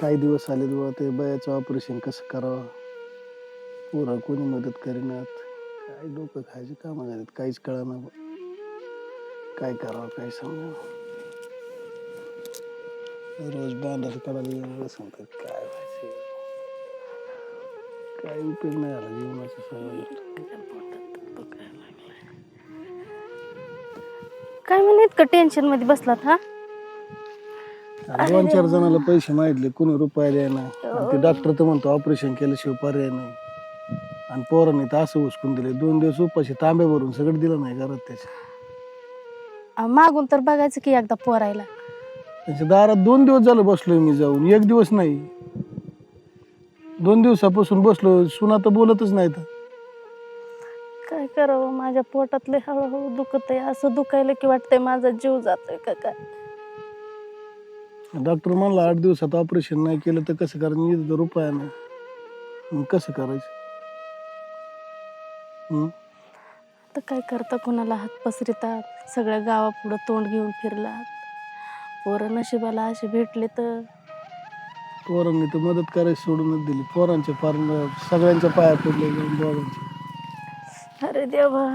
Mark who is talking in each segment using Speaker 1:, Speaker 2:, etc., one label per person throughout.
Speaker 1: काही दिवस आले बुवा ते बयाचं ऑपरेशन कसं करावं? पुरा कोणी मदत करेनात? काय डोकं खायचे कामं झालेत काहीच कळना काय करावं काय समजा रोज बांधायला करायला सांगतात काय व्हायचं? काय उपयोग नाही आला जीवनाचा सगळं.
Speaker 2: काय म्हणे इतकं टेन्शनमध्ये बसलात हा?
Speaker 1: आणि दोन चार जणाला पैसे मागितले कोणी रुपये द्यायना. आणि ते डॉक्टर तर म्हणतो ऑपरेशन केल्याशिवाय पर्याय नाही. आणि पोरांनी तर असं उचकून दिले. दोन दिवस उपाशी तांबे भरून सगळं दिलं नाही घरात त्याच्या.
Speaker 2: अहो, मागून तर बघायचं की एकदा पोरायला.
Speaker 1: त्याच्या दारात दोन दिवस झालं बसलोय मी जाऊन. एक दिवस नाही. दोन दिवसापासून बसलो. सुना तर बोलतच नाही तर
Speaker 2: काय करावं? माझ्या पोटातले हळूहळू दुखत आहे असं दुखायला की वाटतंय माझा जीव जातोय का काय?
Speaker 1: डॉक्टर म्हणला आठ दिवसात ऑपरेशन नाही केलं तर कसं करायचं? मी तर रुपया नाही. मग कसं करायचं?
Speaker 2: आता काय करता कोणाला हात पसरितात? सगळ्या गावापुढं तोंड घेऊन फिरलात. पोरं नशिबाला असे भेटले तर?
Speaker 1: पोरांनी तर मदत करायची सोडूनच दिली. पोरांच्या फार सगळ्यांच्या पाया पडले बाबांच्या
Speaker 2: अरे देवा.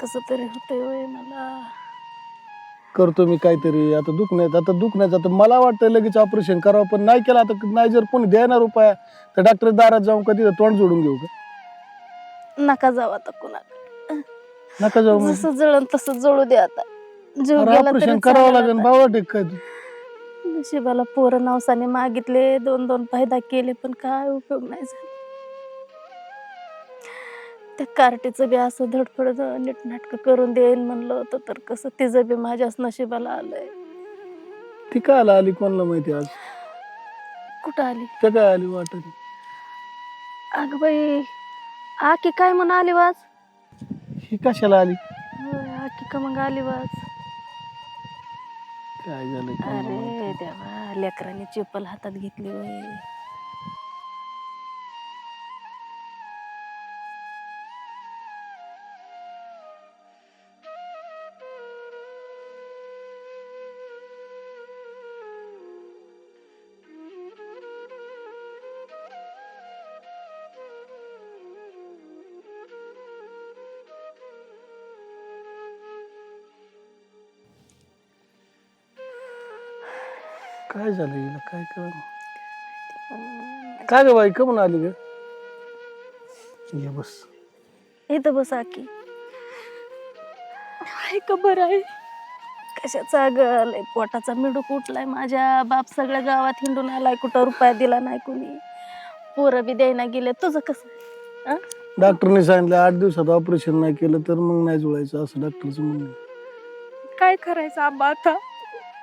Speaker 2: कसं तरी होतंय वय मला.
Speaker 1: करतो मी काहीतरी. आता दुखण्यात आता दुखण्याचं आता मला वाटतं लगेच ऑपरेशन करावं पण नाही केलं आता नाही जर कोणी देणार रुपया तर डॉक्टर दारात जाऊन कधी तोंड जोडून घेऊ का?
Speaker 2: नका जाऊ आता कुणाला.
Speaker 1: नका जाऊ म्हणजे.
Speaker 2: जसं जळण तसं जळू दे आता. जीव
Speaker 1: अरे
Speaker 2: गेला
Speaker 1: ऑपरेशन
Speaker 2: तरी
Speaker 1: करावं
Speaker 2: चालेल
Speaker 1: लागेल
Speaker 2: आता.
Speaker 1: बाबा टेक काय तू.
Speaker 2: नशिबाला पोरं नवसाने मागितले दोन दोन फायदा केले पण काय उपयोग नाही झाला. त्या कार्टीचं बी असं धडपड नीटनाटक करून देईन म्हणलं होतं तर कसं तिचं बी माझ्याच नशिबाला आलंय.
Speaker 1: ती काय आला आली कोणाला माहिती आज?
Speaker 2: कुठं आली?
Speaker 1: त्या काय आली वाटत?
Speaker 2: अगं बाई आकी काय म्हणून आली वाज?
Speaker 1: ही कशाला आली?
Speaker 2: होय, आकी का मग आली वाज.
Speaker 1: काय झालं कोणाला माहिती.
Speaker 2: अरे देवा लेकरांनी चप्पल हातात घेतली
Speaker 1: काय झालं हिला? काय कळ काय ग बाई कमून आली ग? ये बस.
Speaker 2: इथं बस आकी. आहे का बरं आहे? कशाचा ग? लय पोटाचा मिडूक उठलाय माझ्या. बाप सगळ्या गावात हिंडून आलाय कुठं रुपया दिला नाही कुणी. पोरं बी द्यायना गेले. तुझं कसं आहे? अं?
Speaker 1: डॉक्टरने सांगितलं आठ दिवसात ऑपरेशन नाही केलं तर मग नाही जुळायचं असं डॉक्टरचं म्हणणं आहे.
Speaker 2: काय करायचं आंबा आता?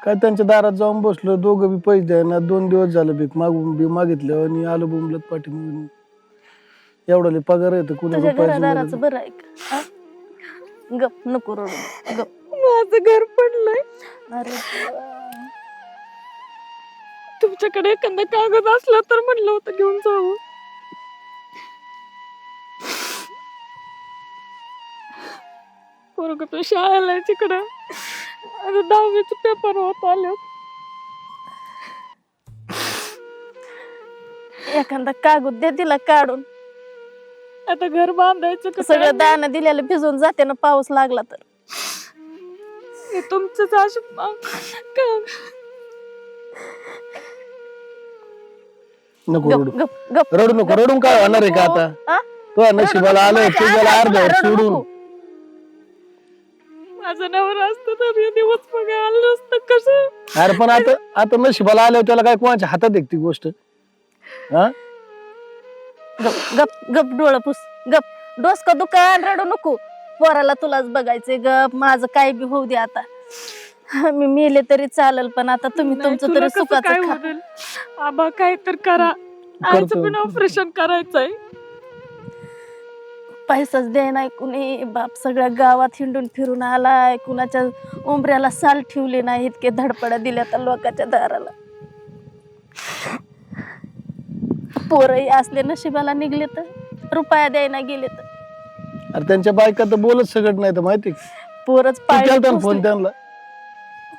Speaker 1: काय त्यांच्या दारात जाऊन बसलो दोघं बी पैसे द्यायना दोन दिवस झालं भीक मागून बी मागितलं आणि आलो बोंबलत पाठी मागून एवढा लय पगार येतं कुणी
Speaker 2: तुझ्या
Speaker 1: रुपयाची
Speaker 2: घरादाराचं
Speaker 1: मदत-
Speaker 2: बरं आहे का अं? गप नको रडू गप. माझं घर पडलंय. अरे देवा.
Speaker 3: तुमच्याकडे एखादा कागद असला तर म्हणलं होतं घेऊन जावं. पोरग तो शाळेला आहे तिकडं. आता दहावीचे पेपर होत आले
Speaker 2: एखादा कागद दे दिला काढून
Speaker 3: आता घर बांधायचं कसं
Speaker 2: सगळं दाणं दिलेलं भिजून जाते ना पाऊस लागला तर
Speaker 3: हे तुमचंच का-
Speaker 1: नको
Speaker 2: गप
Speaker 1: रडू
Speaker 2: गप गप
Speaker 1: रडू नको रडून काय होणार आहे का आता
Speaker 2: हा?
Speaker 1: तुझ्या नशिबाला
Speaker 2: माझ्या
Speaker 1: तुझ्याला अर्ध
Speaker 2: रडू
Speaker 1: सोडून.
Speaker 3: माझा नवरा असतं तर हे दिवस मग आलं नसतं कसं?
Speaker 1: अरे पण आता आता नशिबाला आल्यावर त्याला काय कोणाच्या हातात आहे ती गोष्ट? हा?
Speaker 2: गप गप गप डोळं पुस गप. डोसकं दुकान रडू नको. पोराला तुलाच बघायचंय गप. माझं काय बी होऊ दे आता. मी मेले तरी चालेल पण आता तुम्ही
Speaker 3: नाही,
Speaker 2: तुमचं
Speaker 3: तुला
Speaker 2: तरी
Speaker 3: कसं काय
Speaker 2: सुखाचं खा
Speaker 3: होईल आबा काय तर करा आईचं
Speaker 1: करतो.
Speaker 3: पण ऑपरेशन करायचंय.
Speaker 2: पैसाच दे नाही कुणी. बाप सगळ्या गावात हिंडून फिरून आलाय. कुणाच्या उंबऱ्याला साल ठेवली नाही इतके धडपडा दिल्या तर लोकांच्या दाराला. पोरही असले नशिबाला निघले तर रुपया द्यायला गेले तर.
Speaker 1: अरे त्यांच्या बायका तर बोलत सगळं नाही तर माहिती
Speaker 2: पोरच
Speaker 1: फोन त्यांना
Speaker 2: पोसले.
Speaker 1: त्यांना?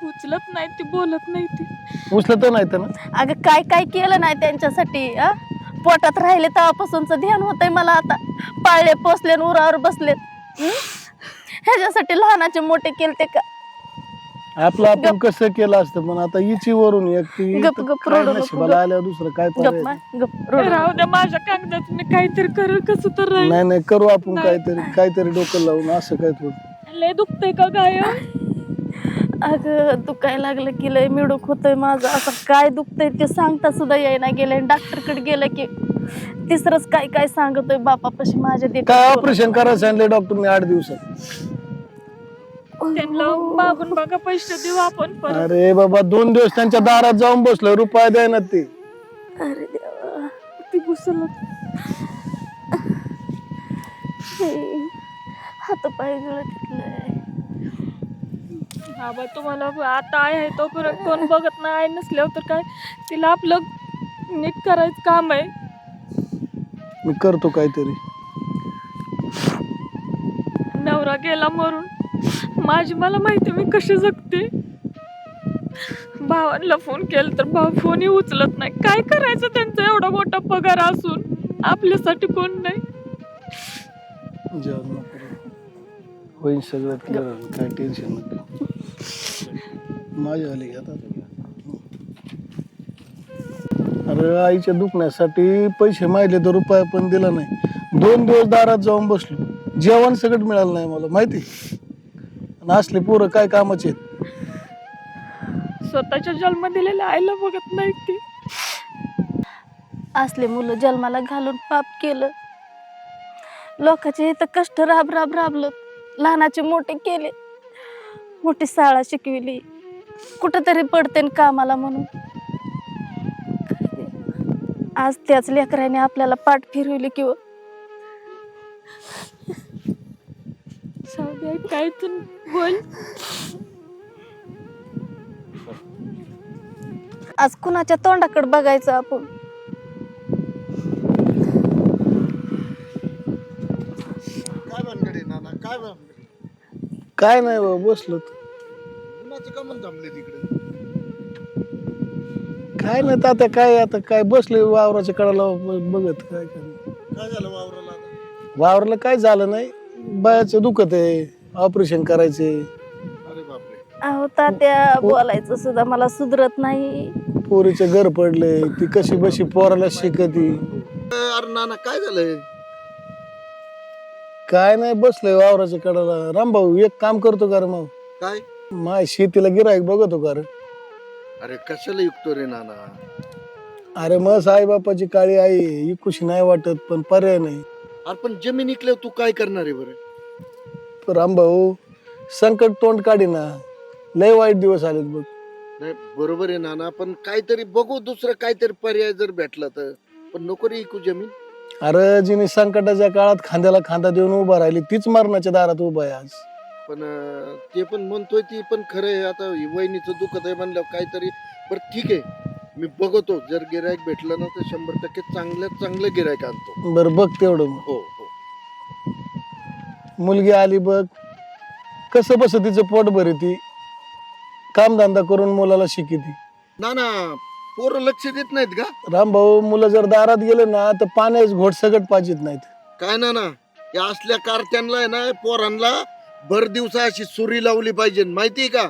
Speaker 3: उचलत नाही ती बोलत नाही ती.
Speaker 1: उचलत नाही तर ना
Speaker 2: अगं काय काय केलं नाही त्यांच्यासाठी आ? पोटात राहिले तेव्हापासूनच ध्यान होतंय मला आता. पाळले पोसले आणि उरावर बसलेत. हं? ह्याच्यासाठी लहानाचे मोठे केलते का?
Speaker 1: आपलं आपण कसं केलं असतं? पण आता हिची वरून एक ती
Speaker 2: गप,
Speaker 1: तर
Speaker 2: गप,
Speaker 1: काय
Speaker 2: रडू नको,
Speaker 1: नशिबाला
Speaker 2: गप.
Speaker 1: आल्यावर दुसरं काय
Speaker 2: गप
Speaker 1: पर्याय?
Speaker 2: मा, गप रडू
Speaker 3: राहू द्या माझ्या कागदात मी काहीतरी करेल कसं तर राहील.
Speaker 1: नाही नाही करू आपण. काहीतरी काहीतरी डोकं लावून असं काय थोडं.
Speaker 3: लय दुखतंय का गाय
Speaker 2: अगं दुखायला लागलं की लय मिडूक होतोय माझं. असं काय दुखतंय ते सांगता सुद्धा येईना गेले डॉक्टरकडे गेलं की तिसरंच काय काय सांगतोय बापापाशी माझ्या ते
Speaker 1: काय ऑपरेशन करायला सांगितलं डॉक्टरने आठ दिवसात?
Speaker 3: त्यांना मागून बघा पैसे देऊ आपण परत.
Speaker 1: अरे बाबा दोन दिवस त्यांच्या दारात जाऊन बसलो रुपया द्याय ना ते.
Speaker 2: अरे देवा
Speaker 3: ती घुसलत
Speaker 2: हात पाय गळतलंय
Speaker 3: हा बा तुम्हाला आता आहे तोपर्यंत कोण बघत नाही आहे नसल्यावर तर काय? तिला आपलं नीट करायचं काम आहे.
Speaker 1: मी करतो काहीतरी.
Speaker 3: नवरा गेला मरून. माझी मला माहिती मी कशी जगते. भावांना फोन केला तर भाऊ फोनही उचलत नाही. काय करायचं त्यांचा? एवढा मोठा पगार असून आपल्यासाठी कोण नाही?
Speaker 1: नको. होईल सगळं काय टेन्शन नको. आता? अरे आईच्या दुखण्यासाठी पैसे मागले तर रुपया पण दिला नाही. दोन दिवस दारात जाऊन बसलो. जेवण सगळं मिळालं नाही मला माहिती? आणि असले पोरं काय कामाचे आहेत?
Speaker 3: स्वतःच्या जन्म दिलेल्या आईला बघत नाही ती.
Speaker 2: असले मुलं जन्माला घालून पाप केलं. लोकांचे इथं कष्ट राब राब राबलं. लहानाचे मोठे केले. मोठी शाळा शिकविली. कुठंतरी पडते कामाला म्हणून. आज त्याच लेकराने आपल्याला पाठ फिरवली किंवा
Speaker 3: आई काय तू बोल.
Speaker 2: आज कुणाच्या तोंडाकडे बघायचं आपण
Speaker 4: काय भानगडी नाना काय भानगडी
Speaker 1: काय नाही बाबा बसलो तर.
Speaker 4: कुणाचं का मन जमले तिकडे.
Speaker 1: काय नाही आता काय आता काय बसले वावराच्या कडाला ब- बघत काय काय
Speaker 4: काय झालं वावराला आता?
Speaker 1: वावराला काय झालं नाही बायाचं दुखत आहे ऑपरेशन करायचे
Speaker 4: अरे बापरे.
Speaker 2: अहो तात्या बोलायचं सुद्धा मला सुधरत नाही.
Speaker 1: पोरीचे घर पडले ती कशी बशी पोराला शिकती.
Speaker 4: अरे नाना काय झालंय?
Speaker 1: काय नाही बसलोय वावराच्या कडाला. रामभाऊ एक काम करतो का रे मग
Speaker 4: काय?
Speaker 1: माय शेतीला गिराईक बघतो का रे?
Speaker 4: अरे कशाला युक्तो रे नाना?
Speaker 1: अरे मग साईबापाची काळी आई इकुशी नाही वाटत पण पर्याय नाही.
Speaker 4: अरे पण जमीन इकल्यावर तू काय करणार आहे बरं?
Speaker 1: पण रामभाऊ संकट तोंड काढी ना. लय वाईट दिवस आलेत बघ.
Speaker 4: नाही बरोबर आहे नाना पण काहीतरी बघू दुसरं काहीतरी पर्याय जर भेटला तर. पण नको रे इकू जमीन.
Speaker 1: अरे जिने संकटाच्या काळात खांद्याला खांदा देऊन उभा राहिली तीच मरणाच्या दारात उभा आहे आज.
Speaker 4: पण अं, ते पण म्हणतोय ती पण खरं आहे. आता वहिनीचं दुखत आहे म्हणल्यावर काहीतरी बरं ठीक आहे. मी बघतो जर गिरायक भेटलं ना तर शंभर टक्के चांगल्यात चांगलं गिरायक आणतो.
Speaker 1: बरं बघ तेवढं मग.
Speaker 4: हो हो.
Speaker 1: मुलगी आली बघ. कसं बस तिचं पोट भरी ती कामधंदा करून मुलाला शिकिती
Speaker 4: नाना पोरं लक्ष देत नाहीत का?
Speaker 1: रामभाऊ मुलं जर दारात गेले ना तर पाण्याच घोट सगट पाजित नाहीत.
Speaker 4: काय ना ना या असल्या कारत्यांना आहे ना पोरांना भर दिवसा अशी सुरी लावली पाहिजे माहितीये का?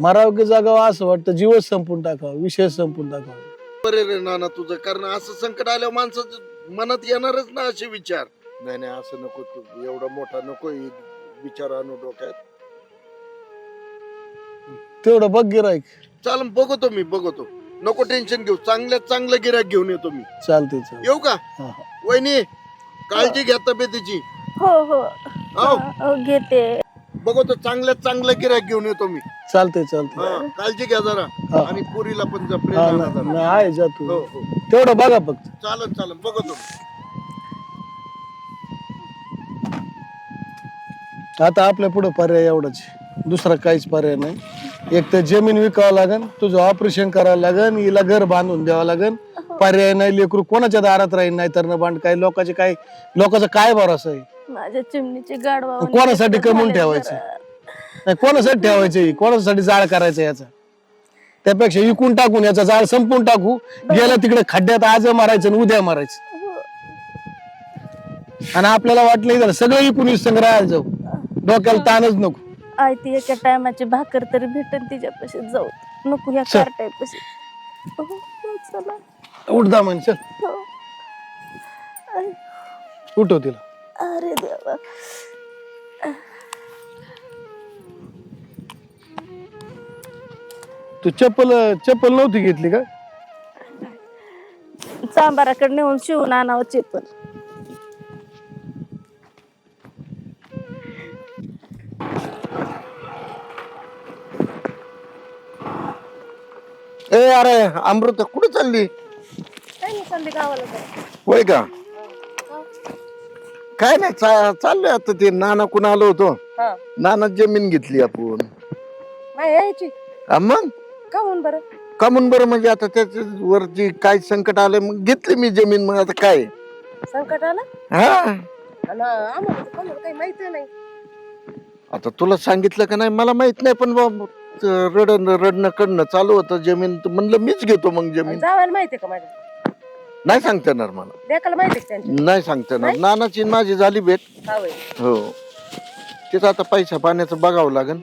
Speaker 1: मराव की जागावं असं वाटतं जीवच संपून टाकावा विषय संपून टाकावा.
Speaker 4: बरे रे नाना तुझं कारण असं संकट आल्यावर माणसाचं मनात येणारच ना असे विचार. नाही नाही असं नको तू एवढा मोठा नको हे विचार आणू डोक्यात.
Speaker 1: तेवढं बघ गिरायक
Speaker 4: चाल बघतो मी बघतो. नको टेन्शन घेऊ. चांगल्यात चांगलं गिराक घेऊन येतो मी.
Speaker 1: चालते चालते
Speaker 4: येऊ का?
Speaker 1: हा, हा.
Speaker 4: वहिनी काळजी घ्या तब्येतीची.
Speaker 2: हो हो.
Speaker 4: हो
Speaker 2: हो, घेते.
Speaker 4: बघतो चांगल्यात चांगलं गिराक घेऊन येतो मी.
Speaker 1: चालते चालते
Speaker 4: हा, काळजी घ्या जरा.
Speaker 1: हा.
Speaker 4: आणि पुरीला पण जपले
Speaker 1: हा
Speaker 4: जरा.
Speaker 1: आहे जा
Speaker 4: हो
Speaker 1: तू.
Speaker 4: हो
Speaker 1: तेवढं बघा फक्त.
Speaker 4: चालन चालन बघतो
Speaker 1: आता आपल्या पुढे पर्याय एवढाच. दुसरा काहीच पर्याय नाही. एक तर जमीन विकावं लागन तुझं ऑपरेशन करावं लागन हिला घर बांधून द्यावं लागन. पर्याय नाही लेकरू कोणाच्या दारात राहील नाही तर न बांध काय लोकांचे काय लोकांचा काय भरोसा आहे?
Speaker 2: माझ्या चिमणीची गाडवा
Speaker 1: कोणासाठी कमवून ठेवायचं? नाही कोणासाठी ठेवायचं कोणासाठी जाळ करायचं याचा? त्यापेक्षा विकून टाकून याचा जाळ संपून टाकू. गेलं तिकडे खड्ड्यात आज मारायचं आणि उद्या मारायचं. आणि आपल्याला वाटलं इथं सगळं विकून संग राहायला जाऊ. डोक्याला ताणच नको.
Speaker 2: आय ती एका टायमाची भाकर तरी भेटन तिच्यापाशी जाऊ नको ह्या
Speaker 1: चल.
Speaker 2: कार्टापाशी हो, हो, चला.
Speaker 1: म्हण चल.
Speaker 2: हो.
Speaker 1: उठव तिला.
Speaker 2: अरे देवा.
Speaker 1: तू चप्पल चप्पल नव्हती घेतली का?
Speaker 2: चांबाराकडे नेऊन शिवून आणावं चेपल.
Speaker 4: ए अरे अमृता कुठे चालली?
Speaker 2: काय नाही चालली गावाला जायचं.
Speaker 4: होय का? काय नाही चा- चाललोय आता ते नाना कुण आलो होतो.
Speaker 5: हा.
Speaker 4: नाना जमीन घेतली आपण.
Speaker 5: नाही यायची.
Speaker 4: हा मग?
Speaker 5: का म्हणून बरं?
Speaker 4: का म्हणून बरं? म्हणजे आता त्याच्या वरची काय संकट आलं मग घेतली मी जमीन मग आता काय?
Speaker 5: संकट आलं?
Speaker 4: हा.
Speaker 5: आणि आम्हाला तर कोणाला काही माहीत नाही.
Speaker 4: आता तुला सांगितलं का नाही? मला माहीत नाही पण बा रडणं रडणं कडणं चालू होतं. जमीन तर म्हणलं मीच घेतो मग जमीन.
Speaker 5: जावायला माहितीये का माझ्या
Speaker 4: नाही सांगता येणार मला.
Speaker 5: माहितीये का
Speaker 4: नाही सांगता येणार? नानाची आणि माझी झाली भेट.
Speaker 5: हा होय.
Speaker 4: हो. तिथं आता पैसा पाण्याचं बघावं लागेल.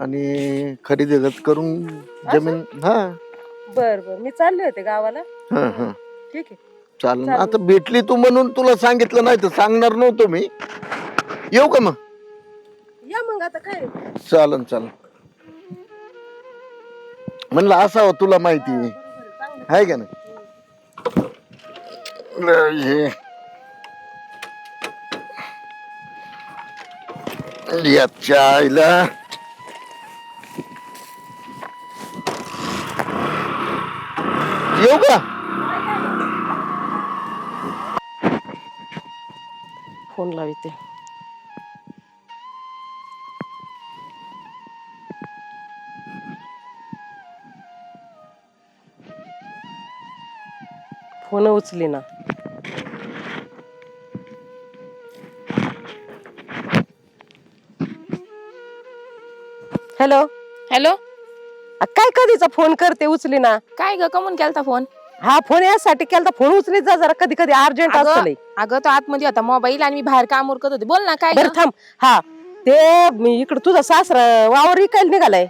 Speaker 4: आणि खरेदी करून जमीन हा.
Speaker 5: बर बर. मी चालले होते गावाला.
Speaker 4: हा हा.
Speaker 5: ठीक आहे.
Speaker 4: चालेल
Speaker 5: चालेल.
Speaker 4: आता भेटली तू म्हणून तुला सांगितलं नाही तर सांगणार नव्हतो मी. येऊ का मग?
Speaker 5: या मग आता काय?
Speaker 4: चालन चालन. म्हणलं असावं तुला माहिती. आहे का नाही? हे. याच्या आईला. येऊ का?
Speaker 5: फोन लावते. फोन उचली ना. हॅलो.
Speaker 6: हॅलो.
Speaker 5: काय कधीचा फोन करते उचली ना?
Speaker 6: काय ग कमून केलता फोन?
Speaker 5: हा फोन यासाठी केला फोन उचलीत जा जरा कधी कधी अर्जंट
Speaker 6: अगं,
Speaker 5: असतं लई.
Speaker 6: अगं तो आतमध्ये होता मोबाईल आणि मी बाहेर काम उरकत होते. बोल ना काय
Speaker 5: बरं? थांब. हा ते मी इकडं तुझा सासरा वावर विकायला निघालाय.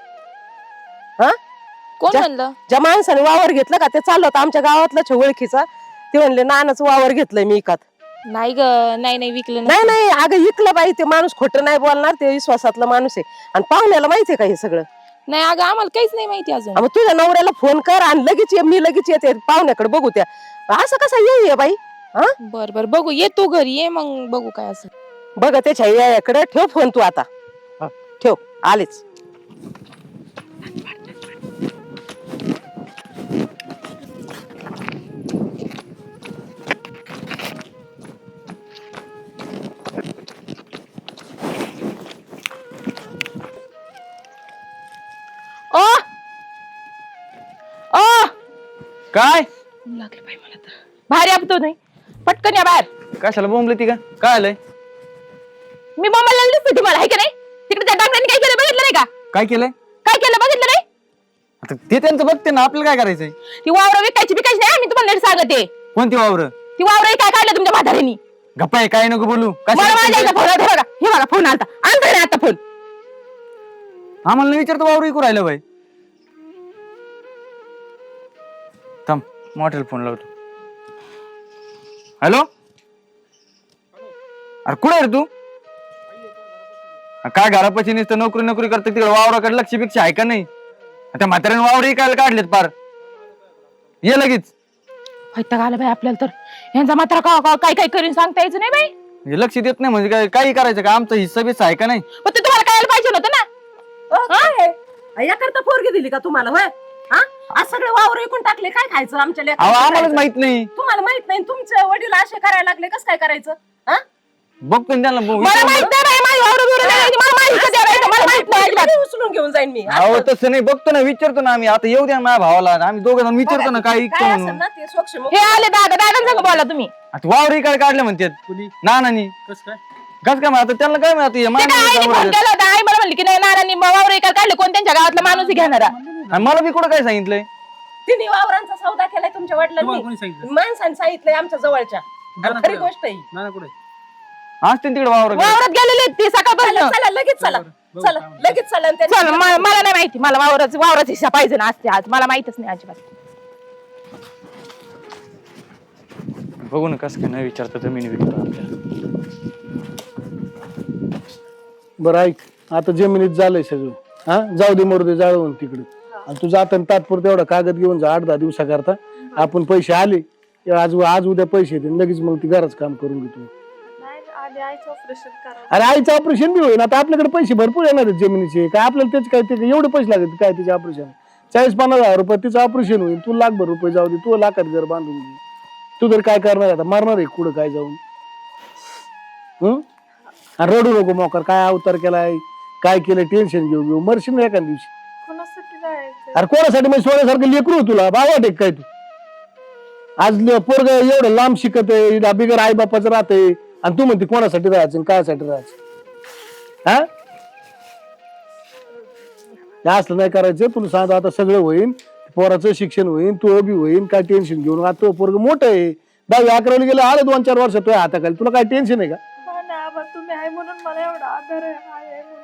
Speaker 6: कोण
Speaker 5: जा-
Speaker 6: म्हणलं?
Speaker 5: ज्या माणसाने वावर घेतलं का ते चाललं होतं आमच्या गावातलं ओळखीचा. ते म्हणले नानाचं वावर घेतलंय मी इकत.
Speaker 6: नाही ग नाही नाही विकलं
Speaker 5: नाही नाही अगं इकलं बाई ते माणूस खोटं नाही बोलणार ते विश्वासातला माणूस आहे. आणि पाहुण्याला माहितीये का हे सगळं?
Speaker 6: नाही अगं आम्हाला काहीच नाही माहिती अजून.
Speaker 5: मग तुझ्या नवऱ्याला फोन कर आणि लगेच ये मी लगेच येते पाहुण्याकडे बघू त्या. असं कसं येऊ बाई?
Speaker 6: बर बर बघू ये तू घरी ये मग बघू काय असं.
Speaker 5: बघ त्याच्या याकडे ठेव फोन तू आता. हा, ठेव आलेच.
Speaker 7: काय?
Speaker 6: लागले बाई मला तर. बाहेर या तू नाही. पटकन या बाहेर.
Speaker 7: कशाला बोंबली ती का? काय आलंय?
Speaker 6: मी बोंबायला दिसते तुम्हाला आहे का नाही? तिकडे त्या डांगरांनी काय केलं बघितलं नाही का?
Speaker 7: काय केलंय?
Speaker 6: काय केलं बघितलं नाही?
Speaker 7: आता ते त्यांचं बघते ना आपल्याला काय करायचंय?
Speaker 6: ती वावर विकायची विकायची नाही मी तुम्हाला नीट सांगते.
Speaker 7: कोणती वावर?
Speaker 6: ती वावर काय काढलं तुमच्या म्हाताऱ्यांनी
Speaker 7: गप्पा आहे काय नको बोलू.
Speaker 6: मला माझ्या
Speaker 7: कशाला
Speaker 6: फोन हे बघा हे बघा फोन आलता आणता नाही आता फोन.
Speaker 7: आम्हाला नाही विचारतो वावर विकू राहिलं बाई. थांब मोठ्याला फोन लावतो. हॅलो? अरे कुठे आहे रे तू? अरे काय घरापाशी नुसतं नोकरी नोकरी करते तिकडे वावराकडे लक्ष बिक्ष आहे का नाही? त्या म्हाताऱ्याने वावर विकायला काढलेत पार. ये लगेच.
Speaker 6: वैताग आलं बाई आपल्याला तर. यांचा मात्र का का- काय काय करून सांगता यायचं नाही बाई?
Speaker 7: हे लक्ष देत नाही म्हणजे काय काही करायचं का? आमचा हिस्सा बिस्सा आहे का नाही?
Speaker 6: पण ते तुम्हाला कळायला पाहिजे होतं ना.
Speaker 5: याकरता पोरगी दिली का तुम्हाला होय? हा आज सगळे वावर विकून टाकले काय खायचं आमच्या
Speaker 7: अहो
Speaker 5: लेकरांचं
Speaker 7: आम्हालाच? माहीत नाही
Speaker 5: तुम्हाला माहीत नाही तुमचे वडील असे करायला लागले कसं काय करायचं हा?
Speaker 7: बघतो ना त्यांना बघू.
Speaker 6: मला माहीत नाही बाई माझी वावर बिवर नाही माहिती. मला माहिती कधी आहे, मला माहीत नाही अजिबात.
Speaker 5: कधी उचलून घेऊन जाईन मी
Speaker 7: अहो तसं नाही बघतो ना विचारतो ना आम्ही आता येऊ द्या ना माझ्या भावाला आम्ही दोघं जण विचारतो ना काय
Speaker 5: असेल
Speaker 7: म्हणून
Speaker 5: ना ते स्वच्छ
Speaker 6: हे आले दादा दादा सांग बोला तुम्ही
Speaker 7: आता वावर इकडे काढले म्हणतात ना नानी
Speaker 1: कसं काय
Speaker 7: कस काय आता त्यांना काय माहिती हे
Speaker 6: ते
Speaker 7: माणूस
Speaker 6: काय आईने फोन
Speaker 7: आहे.
Speaker 6: केला होता आई मला म्हणली की नाही नानांनी वावर एका काढले कोण त्यांच्या गावातला माणूस घेणारा
Speaker 7: आणि मला बी कुठं काय सांगितलंय?
Speaker 5: तिने वावरांचा सौदा केलाय तुमच्या वडिलांनी. माणसाने सांगितलंय आमच्या जवळच्या. आणि खरी गोष्ट आहे ही.
Speaker 7: असते तिकडे वावर
Speaker 6: वावरात गेलेले ते
Speaker 5: चला
Speaker 6: सकाळपासून.
Speaker 5: चला, लगेच चला. चला लगेच चला आणि त्यांनी-
Speaker 6: चल म- मला नाही माहिती. मला वावराच वावराचा हिस्सा पाहिजे ना असते आज. मला माहितच नाही अजिबात.
Speaker 7: बघू ना कसं काय नाही विचारता जमीन विकतो आपल्याला
Speaker 1: बरं ऐक. आता जमिनीत झालंय सगळं. हा? जाऊ दे मरू दे जाळवून तिकडे. आणि तू जाताना तात्पुरता एवढा कागद घेऊन जा आठ दहा दिवसाकरता. आपण पैसे आले की आज आज उद्या पैसे येतील. लगेच मग ती घराच काम करून घेतो.
Speaker 3: नाही आधी आईचं ऑपरेशन करा
Speaker 1: अरे आईचं ऑपरेशन बी होईल आता आपल्याकडे पैसे भरपूर येणार आहेत जमिनीचे. काय आपल्याला त्याचे काय ते एवढे पैसे लागत काय त्याचे ऑपरेशन चाळीस पन्नास हजार रुपये तिचं ऑपरेशन होईल. तू लाखभर रुपये जाऊ दे. तू लाखात घर बांधून घे. तू तर काय करणार आता? मरणार आहे कुठं काय जाऊन? हं? आणि रडू नको मोकर. काय अवतार केलाय? काय केलं टेन्शन घेऊ घेऊ. मरशील ना एका दिवशी. अरे कोणासाठी? म्हणजे सोन्यासारखं लेकरू आहे तुला. बाबा टेक काय तू? आज पोरग एवढं लांब शिकत आहे बिगर आई बापाचं राहते आणि तू म्हणते कोणासाठी राहायचं आणि कायसाठी राहायचं? हा? हे असलं नाही करायचं. तुला सांगतो आता सगळं होईन. पोराचं शिक्षण होईन तू बी होईन काय टेन्शन घेऊन आता तो पोरग मोठं आहे. दहावी अकरावी गेलं आलं दोन चार वर्ष तुझ्या हाताखाली. तुला काय टेन्शन आहे का?
Speaker 3: हो ना आबा तुम्ही आहे म्हणून मला एवढा आधार आहे आई आहे म्हणून.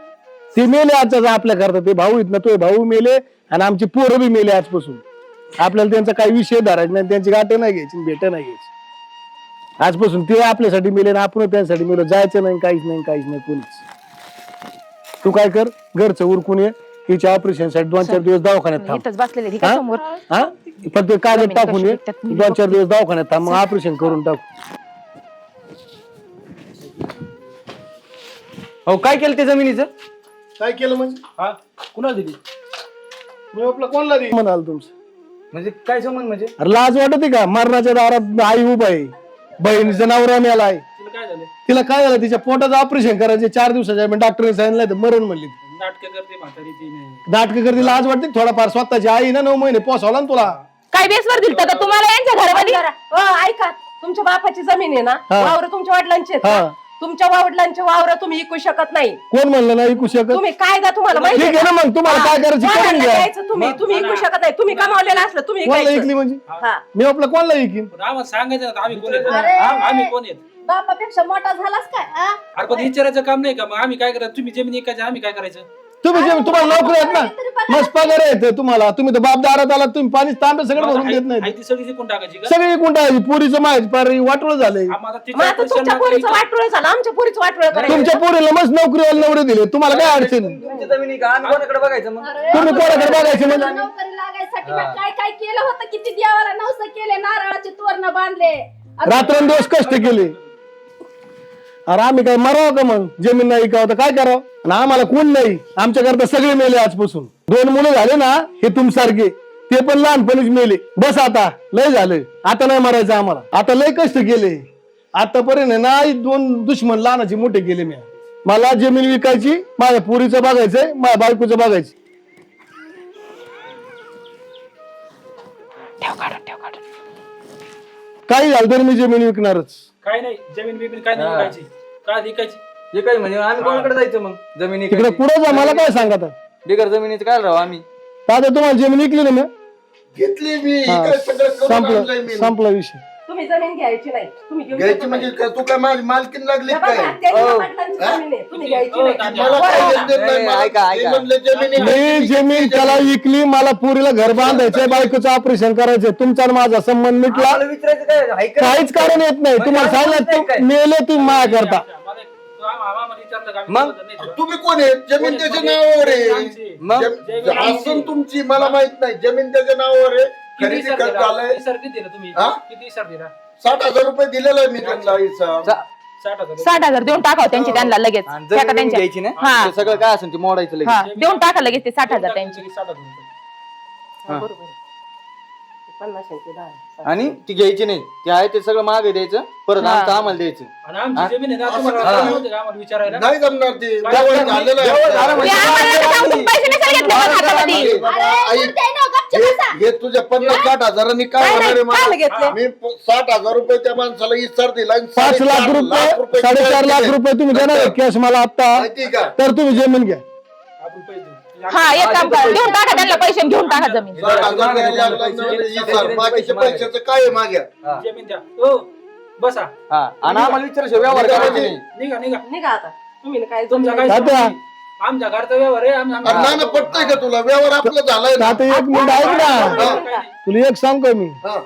Speaker 1: ते मेले आजचा आपल्या करता ते भाऊ आहेत ना तो भाऊ मेले आणि आमचे पोरं बी मेले आजपासून. आपल्याला त्यांचा काही विषय धरायचा नाही त्यांची गाठं नाही घ्यायची भेट नाही घ्यायची. आजपासून ते आपल्यासाठी मेले आणि आपण त्यांच्यासाठी मेलो जायचं नाही काहीच नाही काहीच नाही कोणीच. तू काय कर घरचं उरकून ये हिच्या ऑपरेशनसाठी दोन चार दिवस दवाखान्यात थांब. हा? कागद
Speaker 6: जमीन
Speaker 1: टाकून ये दोन चार दिवस दवाखान्यात थांब मग ऑपरेशन करून टाकू.
Speaker 7: हो काय केलं ते जमिनीचं?
Speaker 1: काय केलं म्हणजे कुणाला दिली? मी आपलं कोणला दिली? म्हणाल तुमचं?
Speaker 7: म्हणजे काय संबंध म्हणजे?
Speaker 1: अरे लाज वाटते का? मरणाच्या दारात आई उभा आहे. बहिणीचं नवरा मेला आहे तिला काय झालं? तिच्या पोटाचं ऑपरेशन करायचे चार दिवसाच्या डॉक्टरने सांगितलं तर मरण म्हणली
Speaker 8: नाटक करते म्हातारी तिने
Speaker 1: नाटक करते लाज वाटते थोडाफार. स्वतःची आई ना नऊ महिने पोसवला ना तुला.
Speaker 6: काय बेसवर दिलता का तुम्हाला यांच्या घरामध्ये?
Speaker 5: जरा, अ, ऐका. तुमच्या बापाची जमीन आहे ना?
Speaker 1: हा.
Speaker 5: वावर तुमच्या वडिलांची आहेत
Speaker 1: हा.
Speaker 5: ना? तुमच्या वडिलांचे वावर तुम्ही विकू शकत नाही.
Speaker 1: कोण म्हणलं नाही ऐकू शकत?
Speaker 5: तुम्ही कायदा तुम्हाला माहिती
Speaker 1: ठीक
Speaker 5: आहे
Speaker 1: आहे ना मग तुम्हाला काय करायचं? करून घ्या.
Speaker 5: तुम्ही? तुम्ही विकू शकत नाही. तुम्ही कमावलेलं असलं तुम्ही
Speaker 1: कोणाला. ऐकली म्हणजे?
Speaker 5: हा.
Speaker 1: मी आपलं कोणाला ऐकीन
Speaker 8: आम्हाला सांगायचं ना आम्ही कोण येतो?
Speaker 2: अरे.
Speaker 8: आम्ही कोण येत?
Speaker 2: बापापेक्षा मोठा झालास काय आ?
Speaker 8: अरे पण विचारायचं काम नाही का? मग आम्ही काय करायचं? तुम्ही जमीन ऐकायचं आम्ही काय करायचं?
Speaker 1: तुम्ही जे तुम्हाला नोकरी आहेत ना मस्त पगार आहेत तुम्हाला. तुम्ही तर बाप दारात आला तुम्ही पाणी तांबे सगळं भरून देत नाही
Speaker 8: ती सगळी जिंकून टाकायची का?
Speaker 1: सगळी गुंडाळी पुरीचं माहिती पार वाटोळ झालंय.
Speaker 8: आम्हाला
Speaker 5: मग
Speaker 8: तिच्या
Speaker 5: आता
Speaker 8: पैशांना
Speaker 5: तुमच्या
Speaker 8: काही-
Speaker 5: पोरीचं वाटोळ झालं. आमच्या पोरीचं वाटोळ करायचं
Speaker 1: तुमच्या पोरीला मस्त नोकरीवाले नवरे दिले. तुम्हाला काय अडचण? आहे?
Speaker 7: तुमची जमिनी का? आम्ही कोणाकडे बघायचं मग?
Speaker 2: अरे,
Speaker 1: तुम्ही कोणाकडे बघायचे म्हणजे?
Speaker 2: नोकरी लागायसाठी मग काय काय केलं होतं? किती देवाला नवस केले? नारळाचे तोरण बांधले.
Speaker 1: रात्रंदिवस कष्ट केले. अरे आम्ही काय मरावं का मग? जमीन नाही का? काय करावं? आणि आम्हाला कोण नाही? आमच्या करता सगळे मेले आजपासून. दोन मुलं झाले ना हे तुमसारखे. ते पण लहानपणीच मेले. बस आता लय झालं. आता नाही मरायचं आम्हाला. आता लय कष्ट केले. आतापर्यंत ना दोन दुश्मन लहानाचे मोठे केले मी. मला जमीन विकायची माझ्या पोरीचं बघायचंय माझ्या बायकोचं बघायचं काही झालं तरी मी जमीन विकणारच.
Speaker 8: काय नाही जमीन बिमीन काय नाही. विकायची. काय? विकायची
Speaker 7: हे काय म्हणजे आम्ही कोणाकडे जायचं मग? जमिनी
Speaker 1: तिकडे पुढे जा मला काय सांगा आता
Speaker 7: बिगर जमिनीचं काय राहू आम्ही?
Speaker 1: दादा तुम्हाला जमीन विकली ना मी?
Speaker 4: घेतली मी.
Speaker 1: हा,
Speaker 4: काय सगळं करून आणलंय
Speaker 1: संपलं
Speaker 4: मी.
Speaker 1: संपला विषय.
Speaker 5: तुम्ही जमीन घ्यायची नाही. तुम्ही घेऊ
Speaker 4: घ्यायची
Speaker 5: शकत
Speaker 4: म्हणजे
Speaker 5: नाही.
Speaker 4: काय, तू काय माझी मालकीन लागली
Speaker 5: हे
Speaker 4: काय?
Speaker 5: बघा, त्यांच्या
Speaker 7: हो.
Speaker 5: वडिलांची
Speaker 4: हा?
Speaker 5: जमीन आहे. तुम्ही घ्यायची
Speaker 8: हो,
Speaker 5: नाही.
Speaker 8: तात्या.
Speaker 4: मला काय
Speaker 5: बरोबर.
Speaker 4: घेणं देणं नाही,
Speaker 7: नाही,
Speaker 4: मला
Speaker 7: ऐका,
Speaker 4: ते
Speaker 7: ऐका.
Speaker 4: म्हणले जमिनी
Speaker 1: मी जमीन त्याला विकली मला पुरीला घर बांधायचंय बायकोचं ऑपरेशन करायचंय. तुमचा आणि माझा संबंध मिटला.
Speaker 7: आम्हाला विचारायचं काय? आहे का?
Speaker 1: काहीच कारण येत नाही. तुम्हाला सांगितलं तू मेले तुम्ही माया करता
Speaker 8: तू
Speaker 7: मग?
Speaker 4: तुम्ही कोण आहे जमीन त्याच्या? नावावर आहे.
Speaker 7: मग
Speaker 4: जम- असून तुमची मला माहीत नाही. जमीन त्याच्या नावावर आहे.
Speaker 8: किती
Speaker 4: खरेदी
Speaker 8: दिला? किती दिला तुम्ही?
Speaker 4: हा?
Speaker 8: किती दिला?
Speaker 4: साठ हजार रुपये दिलेला आहे मी त्यांना
Speaker 7: चा-
Speaker 8: साठ हजार
Speaker 6: साठ हजार देऊन टाकाव त्यांची त्यांना लगेच.
Speaker 7: आणि जमीन
Speaker 6: त्यांच्या
Speaker 7: घ्यायची ना?
Speaker 6: हा.
Speaker 7: ते सगळं काय असेल ते मोडायचं लगेच.
Speaker 6: हा देऊन टाका लगेच ते साठ हजार त्यांची.
Speaker 8: साठ हजार रुपये.
Speaker 5: हा, बरोबर. आहे.
Speaker 7: आणि ती घ्यायची नाही. ते आहे ते सगळं मागे द्यायचं. परत
Speaker 6: हा.
Speaker 7: आमचं आम्हाला द्यायचं.
Speaker 8: आणि
Speaker 7: हा?
Speaker 8: आमची जमीन आहे ना तुम्हाला
Speaker 4: हा.
Speaker 8: काय नव्हतं का आम्हाला विचारायला?
Speaker 4: नाही जमणार ते.
Speaker 8: काय?
Speaker 4: झालेला
Speaker 7: झाला म्हणजे
Speaker 6: ते आम्हाला पैसे नसले घेतले? हातामध्ये.
Speaker 4: आई
Speaker 2: गप्प
Speaker 5: गपचे
Speaker 4: हे
Speaker 5: बसा.
Speaker 4: हे तुझ्या पन्नास साठ हजारांनी काय होणार आहे
Speaker 5: नाही, काय घेतलं?
Speaker 4: मला मी प- साठ हजार रुपये त्या माणसाला इसार दिला आणि
Speaker 1: पाच
Speaker 4: साडेचार
Speaker 1: लाख रुपये साडेचार लाख
Speaker 4: दिले.
Speaker 1: रुपये तुम्ही देणार आहे कॅश मला आता
Speaker 4: माहिती का?
Speaker 1: तर तुम्ही जमीन घ्या.
Speaker 8: आपण पैसे देऊ.
Speaker 6: हा एक काम करा देऊन टाका त्यांना पैसे आणि घेऊन टाका जमीन.
Speaker 4: साठ हजार द्यायला लागला ना, इसार. बाकीच्या पैशाचं काय आहे माग्या
Speaker 8: जमीन द्या. हो बसा.
Speaker 7: हा आणि आम्हाला विचारशिवाय व्यवहार करायचे नाही.
Speaker 8: निघा निघा.
Speaker 5: निघा आता. तुम्ही काय
Speaker 8: तुमचा काय
Speaker 1: तात्या.
Speaker 8: संबंध नाही. आमच्या घरचा व्यवहार आहे आम्ही- आम्ही-
Speaker 4: अरे ना पटतंय का तुला? व्यवहार आपला झालाय ना.
Speaker 1: आता एक मिनिट ऐक ना.
Speaker 4: हा,
Speaker 1: तुला एक सांग का मी.
Speaker 4: हा,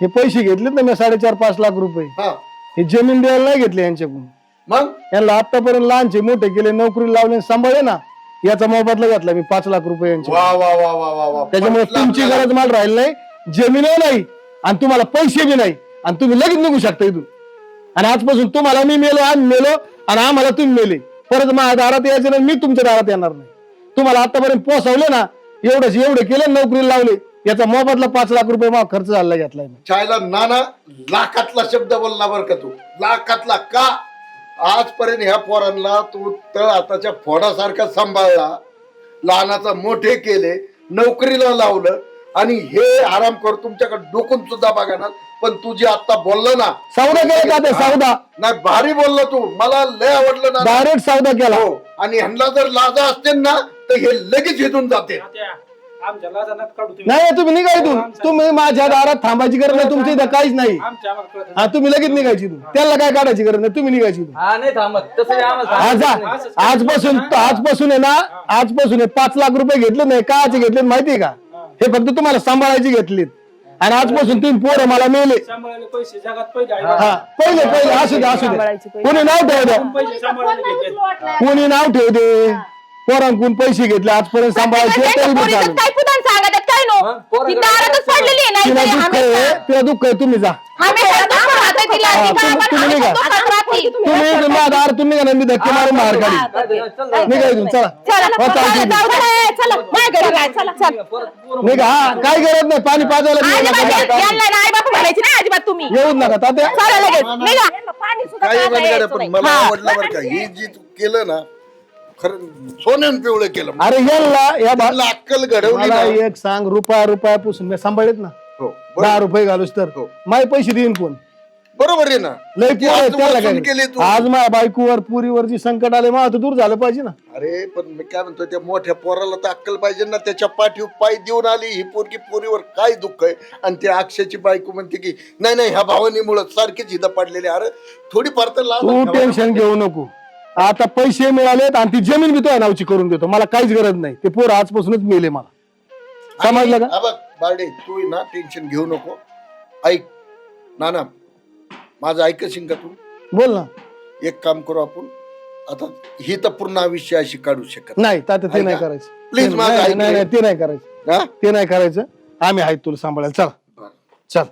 Speaker 1: हे पैसे घेतलेत ना मी साडेचार पाच लाख रुपये.
Speaker 4: हा.
Speaker 1: हे जमीन द्यायला नाही घेतले यांच्याकडून.
Speaker 4: मग?
Speaker 1: यांना आतापर्यंत लहानचे मोठे केले नोकरी लावले सांभाळले ना याचा मोबदला घेतला मी पाच लाख रुपये
Speaker 4: वा वा वा वा वा वा.
Speaker 1: त्याच्यामुळे
Speaker 4: पटलं
Speaker 1: तुमची
Speaker 4: आपल्याला.
Speaker 1: गरज मला राहिली नाही जमीन नाही आणि तुम्हाला पैसे बी नाही. आणि तुम्ही लगेच निघू शकता इथून. आणि आजपासून तुम्हाला मी मेलो आम्ही मेलो आणि आम्हाला तुम्ही मेले. परत माझ्या दारात यायचं नाही मी तुमच्या दारात येणार नाही. तुम्हाला आतापर्यंत पोसवले ना एवढंच एवढे केले नोकरीला लावले याचा मोबदला पाच लाख रुपये मला खर्च झाला घेतलाय मी.
Speaker 4: चायला नाना लाखातला शब्द बोलला बर का तू. लाखातला का? आजपर्यंत ह्या पोरांना तू तळ आताच्या फोडासारखा सांभाळला. लहानाचा मोठे केले नोकरीला लावलं आणि हे आराम कर तुमच्याकडे डोकून सुद्धा बघा पण तू जे आता बोलला ना
Speaker 1: सौदा केला का ते? सौदा.
Speaker 4: नाही भारी बोलला तू. मला लय आवडलं ना.
Speaker 1: डायरेक्ट सौदा केला.
Speaker 4: हो. आणि ह्यांना जर लाजा असतील ना तर हे लगेच इथून जाते.
Speaker 8: आमच्या काढू तुम्ही.
Speaker 1: नाही तुम्ही निघा इथून. तुम्ही माझ्या दारात थांबायची गरज नाही तुमच्या इथं काहीच नाही.
Speaker 8: आमच्या आम्हाला कळत
Speaker 1: हा तुम्ही लगेच निघायची इथून. त्याला काय काढायची गरज नाही तुम्ही निघायची
Speaker 7: हा नाही थांबत. तसं आम्हाला
Speaker 1: आज
Speaker 7: सांगितलं नाही.
Speaker 1: आजपासून आजपासून आहे ना आजपासून हे पाच लाख रुपये घेतले नाही काचे घेतले माहितीये का? हे फक्त तुम्हाला सांभाळायचे घेतलेत. आणि आजपासून तुम्ही पोरं मला मेले.
Speaker 8: सांभाळायला पैसे जगात पहिले आहे.
Speaker 1: हा. पहिले पहिले असू द्या असू
Speaker 6: पैसे.
Speaker 1: कोणी नाव ठेव द्या.
Speaker 8: पैसे सांभाळायला घेतले
Speaker 1: कोणी नाव ठेव दे. पोरांकडून पैसे घेतले आजपर्यंत सांभाळायचे तरी बी
Speaker 6: काय सांगत नो.
Speaker 7: मग? पोरं
Speaker 6: ती
Speaker 7: घरात
Speaker 6: दारातच पडलेली आहे
Speaker 1: तिला
Speaker 6: नाही
Speaker 1: दुःख आहे तिला दुःख आहे तुम्ही जा. हा, निघा. ना मी धक्के मारून बाहेर काढी. निघा इथून चला. निघा हा काय गरज नाही पाणी पाजायला बी
Speaker 6: अजिबात
Speaker 1: नका.
Speaker 6: बापू म्हणायची नाही अजिबात तुम्ही.
Speaker 1: येऊच नका तात्या.
Speaker 6: चला लगेच. निघा.
Speaker 5: पण.
Speaker 4: मला. आवडलं बरं का ही जी तू केलं ना खरं सोन्यान पिवळं केलं
Speaker 1: अरे यांना या बा-
Speaker 4: मला अक्कल घडवली
Speaker 1: मला एक सांग रुपया रुपया पुसून. मी सांभाळलेत ना?
Speaker 4: हो,
Speaker 1: दहा रुपये घालूस तर.
Speaker 4: हो.
Speaker 1: माझे पैसे देईन कोण?
Speaker 4: बरोबर आहे ना.
Speaker 1: लय
Speaker 4: किती
Speaker 1: पोरं
Speaker 4: आज
Speaker 1: त्याला
Speaker 4: वसूल
Speaker 1: काय?
Speaker 4: केली तू?
Speaker 1: आज माझ्या बायकोवर पुरीवर जी संकट आले आता दूर झालं पाहिजे ना.
Speaker 4: अरे पण मी काय म्हणतो त्या मोठ्या पोराला तर अक्कल पाहिजे ना. त्याच्या पाठीव पाय देऊन आली. ही पोरगी पोरीवर काय दुःख आहे? आणि त्या अक्षयची बायको म्हणते की नाही नाही ह्या भावानीमुळं सारखीच हिथं पडलेली अरे थोडीफार तर लाज
Speaker 1: तू. टेन्शन घेऊ नको. आता पैसे मिळालेत आणि ती जमीन मी तुझ्या नावची करून देतो. मला काहीच गरज नाही. ते पोर आजपासूनच मेले मला. समजलं का?
Speaker 4: हा बघ बारडे तू ना टेन्शन घेऊ नको. ऐक ना ना माझं ऐकशील का तू?
Speaker 1: बोल ना.
Speaker 4: एक काम करू आपण. आता ही तर पूर्ण आयुष्य अशी काढू शकत
Speaker 1: नाही. तात्या ते
Speaker 4: ऐका.
Speaker 1: नाही करायचं.
Speaker 4: Please,
Speaker 1: ते-
Speaker 4: माझं
Speaker 1: नाही
Speaker 4: ऐक
Speaker 1: नाही ते नाही करायचं.
Speaker 4: हा?
Speaker 1: ते नाही करायचं. आम्ही आहेत तुला सांभाळायला. चल.
Speaker 4: बरं.
Speaker 1: चल.